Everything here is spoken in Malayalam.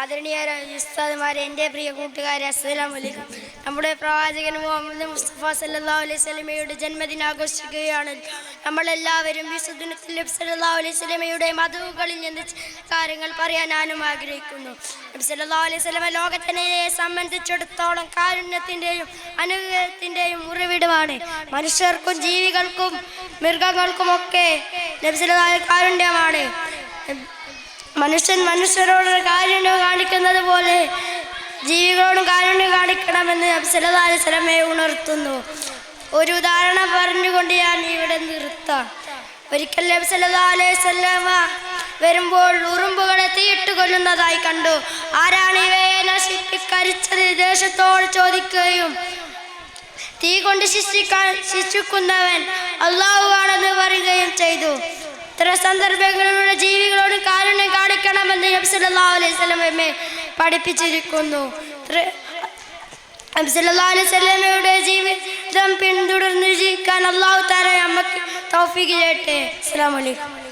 ആദരണീയരായ ഉസ്താദുമാരെ എന്റെ പ്രിയ കൂട്ടുകാരെ അസ്സലാം വലൈക്കും നമ്മുടെ പ്രവാചകൻ മുഹമ്മദ് മുസ്തഫ സല്ലാ അലൈഹി സ്വലമയുടെ ജന്മദിനം ആഘോഷിക്കുകയാണ്. നമ്മളെല്ലാവരും വിശുദ്ധനത്തിൽ നബി സല്ലല്ലാഹു അലൈഹി സ്വലമയുടെ മധുകളിൽ നിന്ന് കാര്യങ്ങൾ പറയാൻ ഞാനും ആഗ്രഹിക്കുന്നു. സല്ലല്ലാഹു അലൈഹി സ്വലമ ലോകത്തിനെ സംബന്ധിച്ചിടത്തോളം കാരുണ്യത്തിന്റെയും അനുഗ്രഹത്തിന്റെയും ഉറവിടമാണ്. മനുഷ്യർക്കും ജീവികൾക്കും മൃഗങ്ങൾക്കുമൊക്കെ നബി സല്ലല്ലാഹു കാരുണ്യമാണ്. മനുഷ്യൻ മനുഷ്യരോട് കാരുണ്യം കാണിക്കുന്നത് പോലെ ജീവികളോടും കാരുണ്യം കാണിക്കണമെന്ന് അബ്സലതാലിസ്ലമെ ഉണർത്തുന്നു. ഒരു ഉദാഹരണം പറഞ്ഞുകൊണ്ട് ഞാൻ ഇവിടെ നിർത്താം. ഒരിക്കൽ അബ്സലതാലൈവല്ലമ വരുമ്പോൾ ഉറുമ്പുകളെ തീയിട്ട് കൊല്ലുന്നതായി കണ്ടു. ആരാണ് ഇവയെ നശിപ്പിക്കരിച്ചത്? ദേശത്തോട് ചോദിക്കുകയും തീ കൊണ്ട് ശിക്ഷിക്കാൻ ശിക്ഷിക്കുന്നവൻ അള്ളാഹു ആണെന്ന് പറയുകയും ചെയ്തു. ഇത്തരം സന്ദർഭങ്ങളിലൂടെ ജീവികളോട് കാരുണ്യം കാണിക്കണമെന്ന് നബി സല്ലല്ലാഹു അലൈഹി പഠിപ്പിച്ചിരിക്കുന്നു. വസല്ലമയുടെ ജീവിതം പിന്തുടർന്ന് ജീവിക്കാൻ അള്ളാഹു താര നമുക്ക് തൗഫീഖ് ചെയ്യട്ടെ. അസ്സലാമു അലൈക്കും.